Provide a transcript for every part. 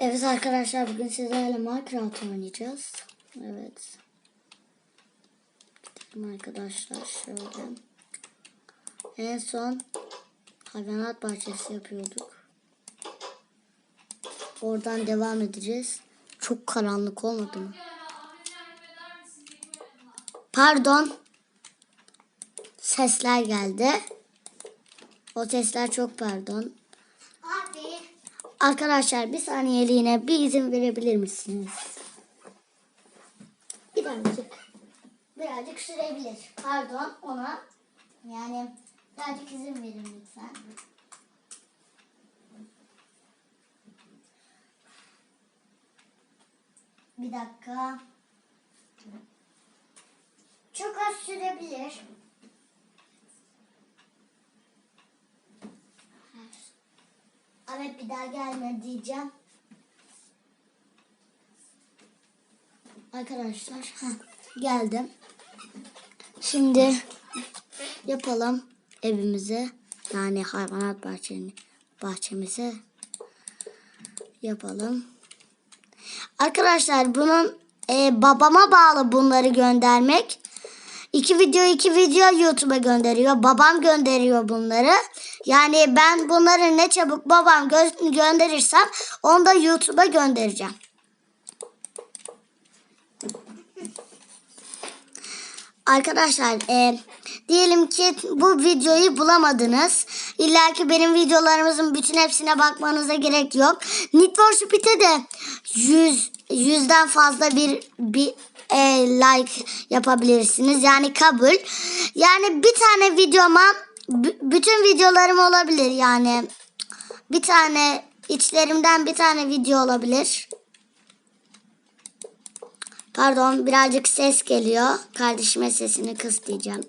Evet arkadaşlar bugün sizlerle Minecraft oynayacağız. Evet. Gidelim arkadaşlar şöyle. En son hayvanat bahçesi yapıyorduk. Oradan devam edeceğiz. Çok karanlık olmadı mı? Pardon. Sesler geldi. O sesler çok pardon. Arkadaşlar bir saniyeliğine bir izin verebilir misiniz? Birazcık. Birazcık sürebilir. Pardon ona. Yani birazcık izin verin lütfen. Bir dakika. Çok az sürebilir. Evet bir daha gelme diyeceğim. Arkadaşlar heh, geldim. Şimdi yapalım evimize yani hayvanat bahçeni bahçemize yapalım. Arkadaşlar bunun e, babama bağlı bunları göndermek. İki video iki video YouTube'a gönderiyor. Babam gönderiyor bunları. Yani ben bunları ne çabuk babam gö- gönderirsem onu da YouTube'a göndereceğim. Arkadaşlar e, diyelim ki bu videoyu bulamadınız. İlla ki benim videolarımızın bütün hepsine bakmanıza gerek yok. Need for Speed'e de 100 yüzden fazla bir bir e, like yapabilirsiniz. Yani kabul. Yani bir tane videoma bütün videolarım olabilir yani. Bir tane içlerimden bir tane video olabilir. Pardon birazcık ses geliyor. Kardeşime sesini kıs diyeceğim.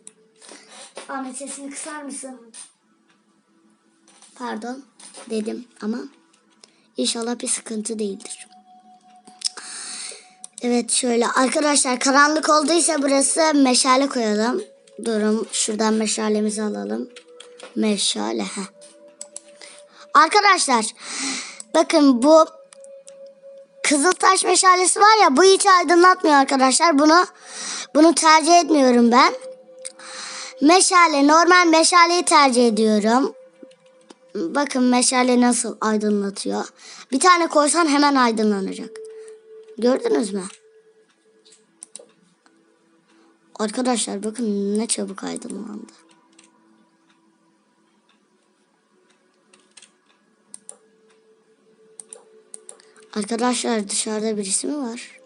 Ahmet sesini kısar mısın? Pardon dedim ama inşallah bir sıkıntı değildir. Evet şöyle arkadaşlar karanlık olduysa burası meşale koyalım. Durun şuradan meşalemizi alalım. Meşale. Heh. Arkadaşlar bakın bu Kızıltaş meşalesi var ya bu hiç aydınlatmıyor arkadaşlar. Bunu bunu tercih etmiyorum ben. Meşale normal meşaleyi tercih ediyorum. Bakın meşale nasıl aydınlatıyor. Bir tane koysan hemen aydınlanacak. Gördünüz mü? Arkadaşlar bakın ne çabuk aydınlandı. Arkadaşlar dışarıda birisi mi var?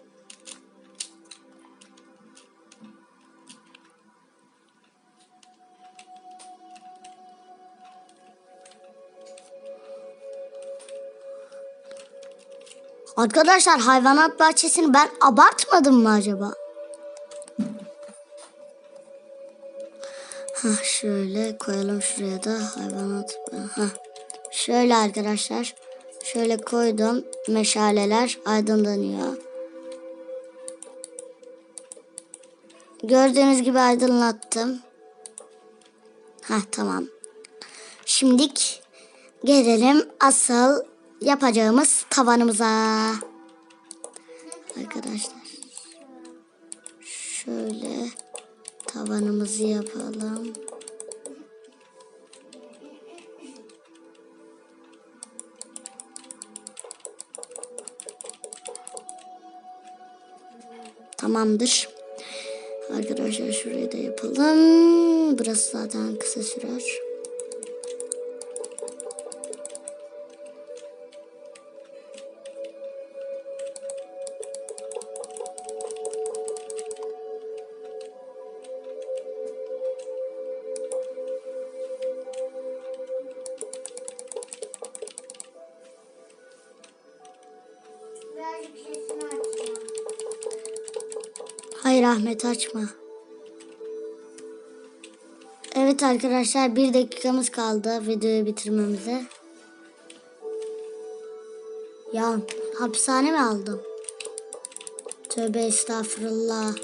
Arkadaşlar hayvanat bahçesini ben abartmadım mı acaba? Hah şöyle koyalım şuraya da hayvanat. Hah. Şöyle arkadaşlar. Şöyle koydum. Meşaleler aydınlanıyor. Gördüğünüz gibi aydınlattım. Heh tamam. Şimdilik gelelim asıl yapacağımız tavanımıza. Arkadaşlar. Şöyle tavanımızı yapalım. Tamamdır. Arkadaşlar şurayı da yapalım. Burası zaten kısa sürer. Hayır Ahmet açma. Evet arkadaşlar bir dakikamız kaldı videoyu bitirmemize. Ya hapishane mi aldım? Tövbe estağfurullah.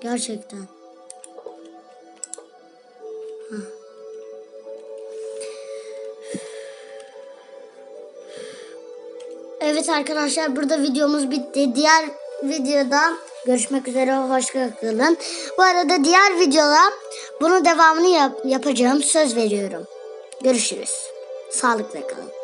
Gerçekten. Hah. Evet arkadaşlar burada videomuz bitti. Diğer videoda görüşmek üzere. Hoşça kalın. Bu arada diğer videoda bunun devamını yap- yapacağım. Söz veriyorum. Görüşürüz. Sağlıkla kalın.